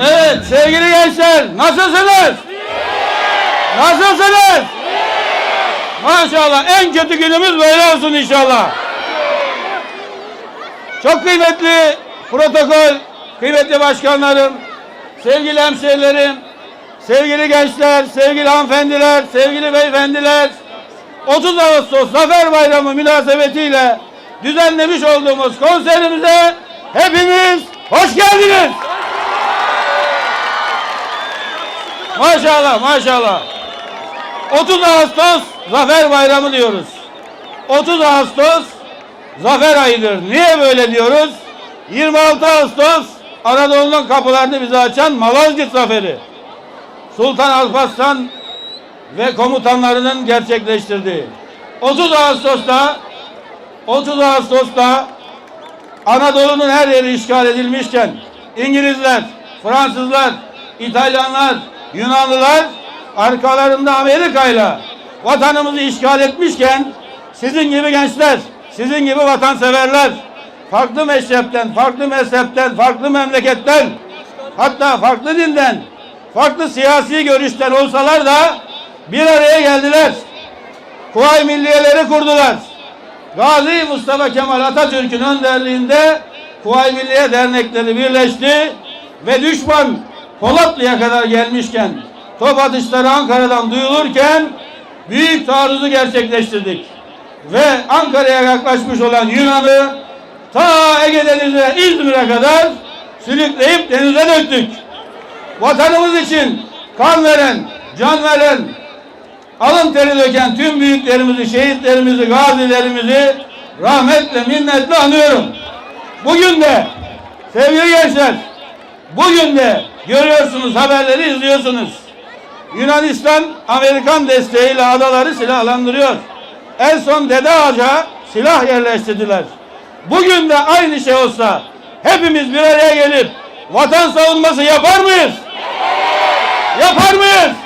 Evet sevgili gençler nasılsınız? Nasılsınız? Maşallah en kötü günümüz böyle olsun inşallah. Çok kıymetli protokol, kıymetli başkanlarım, sevgili hemşehrilerim, sevgili gençler, sevgili hanımefendiler, sevgili beyefendiler, 30 Ağustos Zafer Bayramı münasebetiyle düzenlemiş olduğumuz konserimize hepiniz hoş geldiniz. Maşallah maşallah. 30 Ağustos Zafer Bayramı diyoruz. 30 Ağustos Zafer ayıdır. Niye böyle diyoruz? 26 Ağustos Anadolu'nun kapılarını bize açan Malazgirt Zaferi. Sultan Alparslan ve komutanlarının gerçekleştirdiği. 30 Ağustos'ta 30 Ağustos'ta Anadolu'nun her yeri işgal edilmişken İngilizler, Fransızlar, İtalyanlar, Yunanlılar arkalarında Amerika'yla vatanımızı işgal etmişken sizin gibi gençler, sizin gibi vatanseverler farklı meşrepten, farklı mezhepten, farklı memleketten hatta farklı dinden, farklı siyasi görüşten olsalar da bir araya geldiler. Kuvayi Milliyeleri kurdular. Gazi Mustafa Kemal Atatürk'ün önderliğinde Kuvayi Milliye dernekleri birleşti ve düşman Polatlı'ya kadar gelmişken top atışları Ankara'dan duyulurken büyük taarruzu gerçekleştirdik. Ve Ankara'ya yaklaşmış olan Yunan'ı ta Ege Denizi'ne İzmir'e kadar sürükleyip denize döktük. Vatanımız için kan veren, can veren, alın teri döken tüm büyüklerimizi, şehitlerimizi, gazilerimizi rahmetle, minnetle anıyorum. Bugün de sevgili gençler, bugün de görüyorsunuz, haberleri izliyorsunuz. Yunanistan Amerikan desteğiyle adaları silahlandırıyor. En son Dede Ağaca silah yerleştirdiler. Bugün de aynı şey olsa hepimiz bir araya gelip vatan savunması yapar mıyız? Yapar mıyız?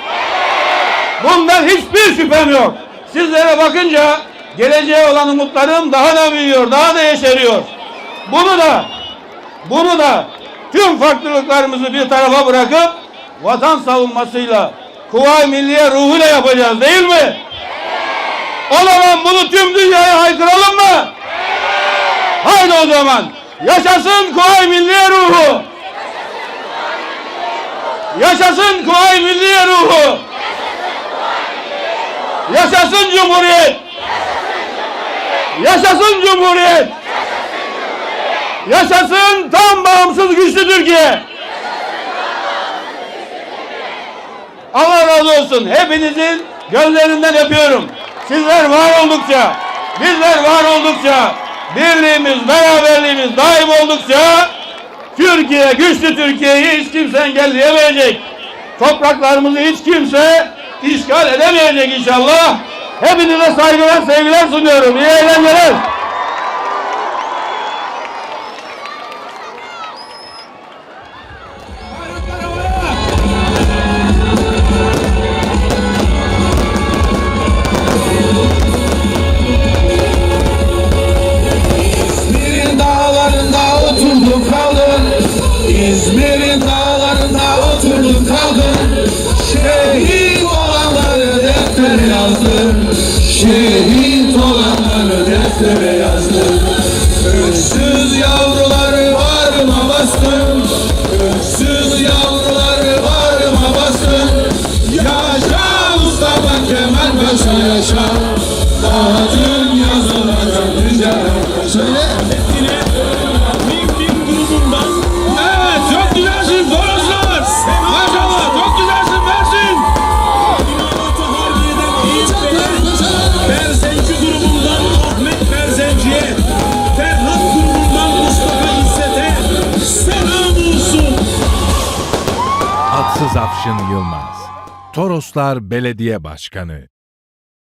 Bundan hiçbir şüphem yok. Sizlere bakınca geleceğe olan umutlarım daha da büyüyor, daha da yeşeriyor. Bunu da, bunu da tüm farklılıklarımızı bir tarafa bırakıp vatan savunmasıyla, Kuvayi Milliye ruhuyla yapacağız değil mi? O zaman bunu tüm dünyaya haykıralım mı? Haydi o zaman. Yaşasın Kuvayi Milliye ruhu. Yaşasın Kuvayi Milliye ruhu. Yaşasın Cumhuriyet. Yaşasın Cumhuriyet. Yaşasın tam bağımsız güçlü Türkiye. Allah razı olsun. Hepinizin gözlerinden öpüyorum. Sizler var oldukça, bizler var oldukça, birliğimiz, beraberliğimiz daim oldukça Türkiye, güçlü Türkiye'yi hiç kimse engelleyemeyecek. Topraklarımızı hiç kimse işgal edemeyecek inşallah. Hepinize saygılar, sevgiler sunuyorum. İyi eğlenceler. İzmir'in dağlarında oturdum kaldım Şehit olanları deftere yazdım Şehit olanları deftere yazdım Öksüz yavruları varıma bastım Öksüz yavruları varıma bastım Yaşa Mustafa Kemal Paşa yaşa. Daha Atsız Afşın Yılmaz. Toroslar Belediye Başkanı